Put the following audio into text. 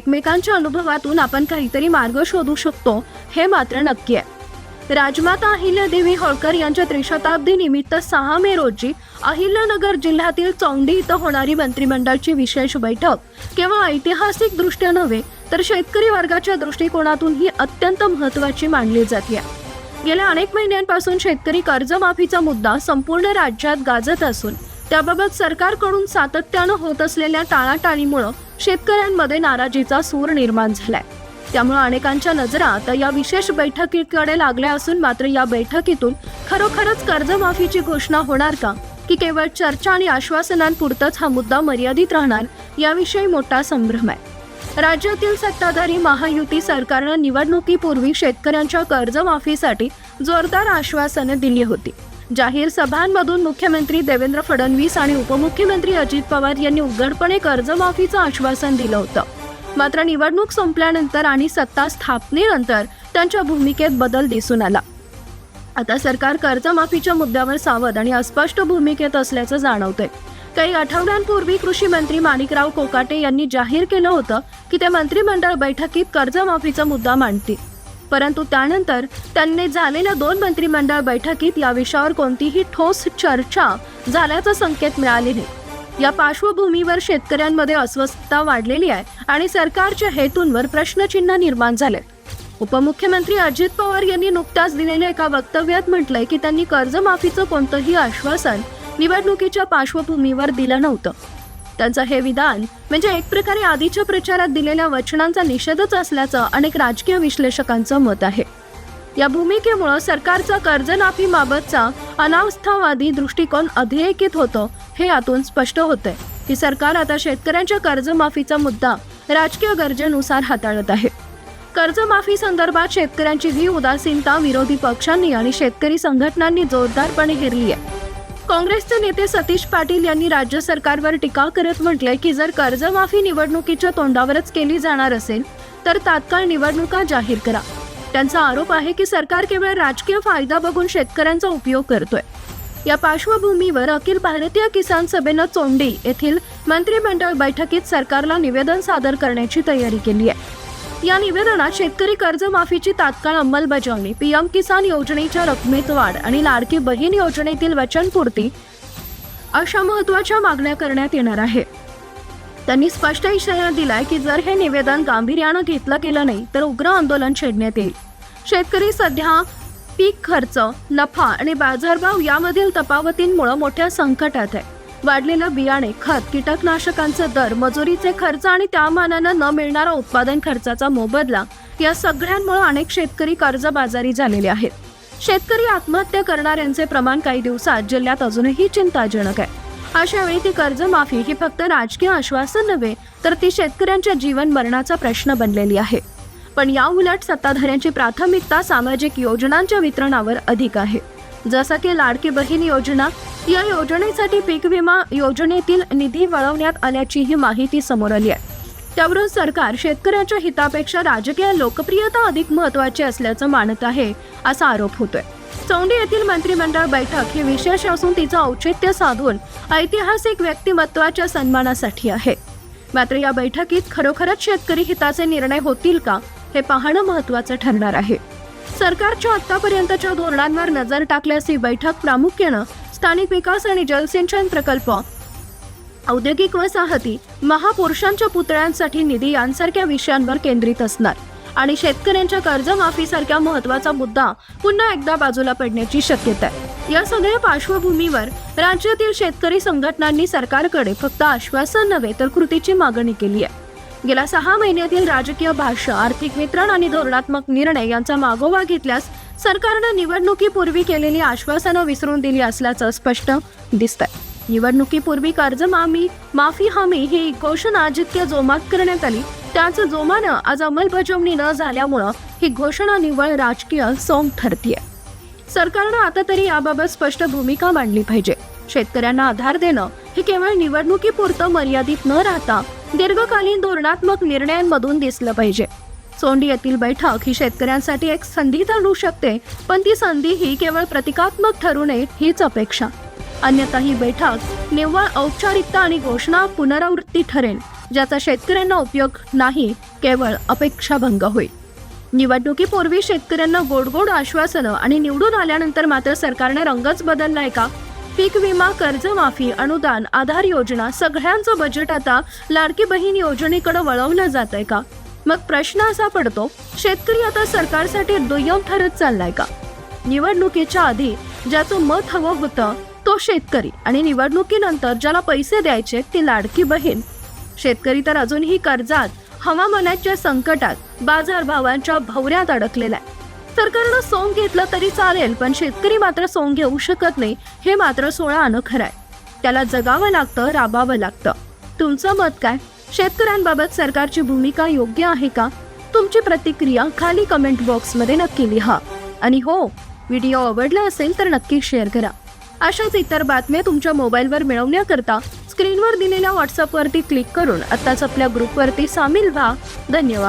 एकमेकांच्या अनुभवातून आपण काहीतरी मार्ग शोधू शकतो हे मात्र नक्की आहे. राजमाता अहिल्यादेवी होळकर यांच्या त्रिशताब्दी निमित्त सहा मे रोजी अहिल्यानगर जिल्ह्यातील चौंडी इथं होणारी मंत्रिमंडळाची विशेष बैठक. केवळ ऐतिहासिक दृष्ट्या नव्हे तर शेतकरी वर्गाच्या दृष्टिकोनातून ही अत्यंत महत्त्वाची मानली जाते. गेल्या अनेक महिन्यांपासून शेतकरी कर्जमाफीचा मुद्दा संपूर्ण राज्यात गाजत असून त्याबाबत सरकारकडून सातत्यानं होत असलेल्या टाळाटाळीमुळं शेतकऱ्यांमध्ये नाराजीचा सूर निर्माण झालाय. त्यामुळे अनेकांच्या नजरा आता या विशेष बैठकीकडे लागल्या असून मात्र या बैठकीतून खरोखरच कर्जमाफीची घोषणा होणार का? की केवळ चर्चा आणि आश्वासनांपुरतच हा मुद्दा मर्यादित राहणार? याविषयी मोठा संभ्रम आहे. राज्यातील सत्ताधारी महायुती सरकारनं निवडणुकीपूर्वी शेतकऱ्यांच्या कर्जमाफीसाठी जोरदार आश्वासनं दिली होती. जाहीर सभांमधून मुख्यमंत्री देवेंद्र फडणवीस आणि उपमुख्यमंत्री अजित पवार यांनी उघडपणे कर्जमाफीचं आश्वासन दिलं होतं. मात्र निवडणूक संपल्यानंतर आणि सत्ता स्थापनेनंतर त्यांच्या भूमिकेत बदल दिसून आला. आता सरकार कर्जमाफीच्या मुद्द्यावर सावध आणि अस्पष्ट भूमिकेत असल्याचं जाणवतंय. काही आठवड्यांपूर्वी कृषी मंत्री माणिकराव कोकाटे यांनी जाहीर केलं होतं की ते मंत्रिमंडळ बैठकीत कर्जमाफीचा मुद्दा मांडतील. परंतु त्यानंतर त्यांनी झालेल्या दोन मंत्रिमंडळ बैठकीत या विषयावर कोणतीही ठोस चर्चा झाल्याचा संकेत मिळाले नाही. या पार्श्वभूमीवर शेतकऱ्यांमध्ये अस्वस्थता वाढलेली आहे आणि सरकारच्या हेतूंवर प्रश्नचिन्ह निर्माण झाले. उपमुख्यमंत्री अजित पवार यांनी नुकत्याच दिलेल्या एका वक्तव्यात म्हटलंय की त्यांनी कर्जमाफीचं कोणतंही आश्वासन निवडणुकीच्या पार्श्वभूमीवर दिलं नव्हतं. त्यांचं हे विधान म्हणजे एक प्रकारे आधीच्या प्रचारात दिलेल्या वचनांचा निषेधच असल्याचं अनेक राजकीय विश्लेषकांचं मत आहे. या भूमिकेमुळं सरकारचा कर्जमाफीबाबतचा अनावस्थावादी दृष्टिकोन अधोरेखित होतं हे यातून स्पष्ट होतंय. की सरकार आता शेतकऱ्यांच्या कर्जमाफीचा मुद्दा राजकीय गरजेनुसार हाताळत आहे. कर्जमाफी संदर्भात शेतकऱ्यांची ही उदासीनता विरोधी पक्षांनी आणि शेतकरी संघटनांनी जोरदारपणे हेरली आहे काँग्रेसचे नेते सतीश पाटील यांनी राज्य सरकारवर टीका करत म्हटलंय की जर कर्जमाफी निवडणुकीच्या तोंडावरच केली जाणार असेल तर तात्काळ निवडणुका जाहीर करा. त्यांचा आरोप आहे की सरकार केवळ राजकीय फायदा बघून शेतकऱ्यांचा उपयोग करतोय. या पार्श्वभूमीवर अखिल भारतीय किसान सभेनं चोंडी येथील मंत्रिमंडळ बैठकीत सरकारला निवेदन सादर करण्याची तयारी केली आहे. या निवेदनात शेतकरी कर्जमाफीची तात्काळ अंमलबजावणी पीएम किसान योजनेच्या रकमेत वाढ आणि लाडकी बहीण योजनेतील वचनपूर्ती अशा महत्त्वाच्या मागण्या करण्यात येणार आहे. त्यांनी स्पष्ट इशारा दिलाय की जर हे निवेदन गांभीर्यानं घेतलं गेलं नाही तर उग्र आंदोलन छेडण्यात येईल. शेतकरी सध्या पीक खर्च नफा आणि बाजारभाव यामधील तफावतींमुळे मोठ्या संकटात आहे. वाढलेलं बियाणे खत कीटकनाशकांचे दर मजुरीचे खर्च आणि त्या मानानं न मिळणारा उत्पादन खर्चाचा मोबदला या सगळ्यांमुळे अनेक शेतकरी कर्जबाजारी झालेले आहेत. शेतकरी आत्महत्या करणाऱ्यांचे प्रमाण काही दिवसात जिल्ह्यात अजूनही चिंताजनक आहे. अशा वेळी ती कर्जमाफी ही फक्त राजकीय आश्वासन नव्हे तर ती शेतकऱ्यांच्या जीवन मरणाचा प्रश्न बनलेली आहे. पण या उलट सत्ताधाऱ्यांची प्राथमिकता सामाजिक योजनांच्या वितरणावर अधिक आहे. जसं की लाडकी बहीण योजना या योजनेसाठी पीक विमा योजनेतील निधी वळवण्यात आल्याचीही माहिती समोर आली आहे. त्यावरून सरकार शेतकऱ्यांच्या हितापेक्षा राजकीय लोकप्रियता अधिक महत्वाची असल्याचं मानत आहे असा आरोप होतोय. चौंडी येथील मंत्रिमंडळ बैठक ही विशेष असून तिचं औचित्य साधून ऐतिहासिक व्यक्तिमत्वाच्या सन्मानासाठी आहे. मात्र या बैठकीत खरोखरच शेतकरी हिताचे निर्णय होतील का हे पाहणं महत्वाचं ठरणार आहे. सरकारच्या आतापर्यंतच्या धोरणांवर नजर टाकल्यास ही बैठक प्रामुख्यानं स्थानिक विकास आणि जलसिंचन प्रकल्प. औद्योगिक वसाहती महापुरुषांच्या पुतळ्यांसाठी निधी यांसारख्या विषयांवर केंद्रित असणार आणि शेतकऱ्यांच्या कर्जमाफीसारख्या महत्त्वाचा मुद्दा पुन्हा एकदा बाजूला पडण्याची शक्यता आहे. या सगळ्या पार्श्वभूमीवर राज्यातील शेतकरी संघटनांनी सरकारकडे फक्त आश्वासन नव्हे तर कृतीची मागणी केली आहे. गेल्या सहा महिन्यातील राजकीय भाष्य आर्थिक वितरण आणि धोरणात्मक निर्णय यांचा मागोवा घेतल्यास सरकारनं निवडणुकीपूर्वी केलेली आश्वासनं विसरून दिली असल्याचं स्पष्ट दिसतंय. निवडणुकीपूर्वी कर्ज मामी माफी हमी ही घोषणा जितक्या जोमात करण्यात आली त्याच जोमानं आज अंमलबजावणी न झाल्यामुळं ही घोषणा निव्वळ राजकीय सोंग ठरतीय. सरकारनं आता तरी याबाबत स्पष्ट भूमिका मांडली पाहिजे. शेतकऱ्यांना आधार देणं हे केवळ निवडणुकीपुरतं मर्यादित न राहता दीर्घकालीन धोरणात्मक निर्णयांमधून दिसलं पाहिजे. सोंडी येथील बैठक ही शेतकऱ्यांसाठी एक संधी ठरू शकते पण ती संधी ही केवळ प्रतिकात्मक ठरू नये हीच अपेक्षा. अन्यथा ही बैठक निव्वळ औपचारिकता आणि घोषणा पुनरावृत्ती ठरेल ज्याचा शेतकऱ्यांना उपयोग नाही केवळ अपेक्षाभंग होईल. निवडणुकीपूर्वी शेतकऱ्यांना गोड गोड आश्वासनं आणि निवडून आल्यानंतर मात्र सरकारने रंगच बदललाय का? पीक विमा कर्जमाफी अनुदान आधार योजना सगळ्यांचं बजेट आता लाडकी बहीण योजनेकडे वळवलं जात आहे का? मग प्रश्न असा पडतो शेतकरी आता सरकारसाठी दुय्यम ठरत चाललाय का? निवडणुकीच्या आधी ज्याचं मत हवं होतं तो शेतकरी. आणि निवडणुकीनंतर ज्याला पैसे द्यायचे ती लाडकी बहीण. शेतकरी तर अजूनही कर्जात हवामानाच्या संकटात बाजारभावांच्या भवऱ्यात अडकलेला आहे. सरकारनं सोंग घेतलं तरी चालेल पण शेतकरी मात्र सोंग घेऊ शकत नाही हे मात्र सोळा खरं आहे. त्याला जगावं लागतं राबावं लागतं. तुमचं मत काय? शेतकऱ्यांबाबत सरकारची भूमिका योग्य आहे का? तुमची प्रतिक्रिया खाली कमेंट बॉक्समध्ये नक्की लिहा. आणि हो व्हिडिओ आवडला असेल तर नक्की शेअर करा. अशाच इतर बातम्या तुमच्या मोबाईलवर मिळवण्याकरता स्क्रीनवर दिलेल्या व्हॉट्सअपवरती क्लिक करून आत्ताच आपल्या ग्रुपवरती सामील व्हा. धन्यवाद.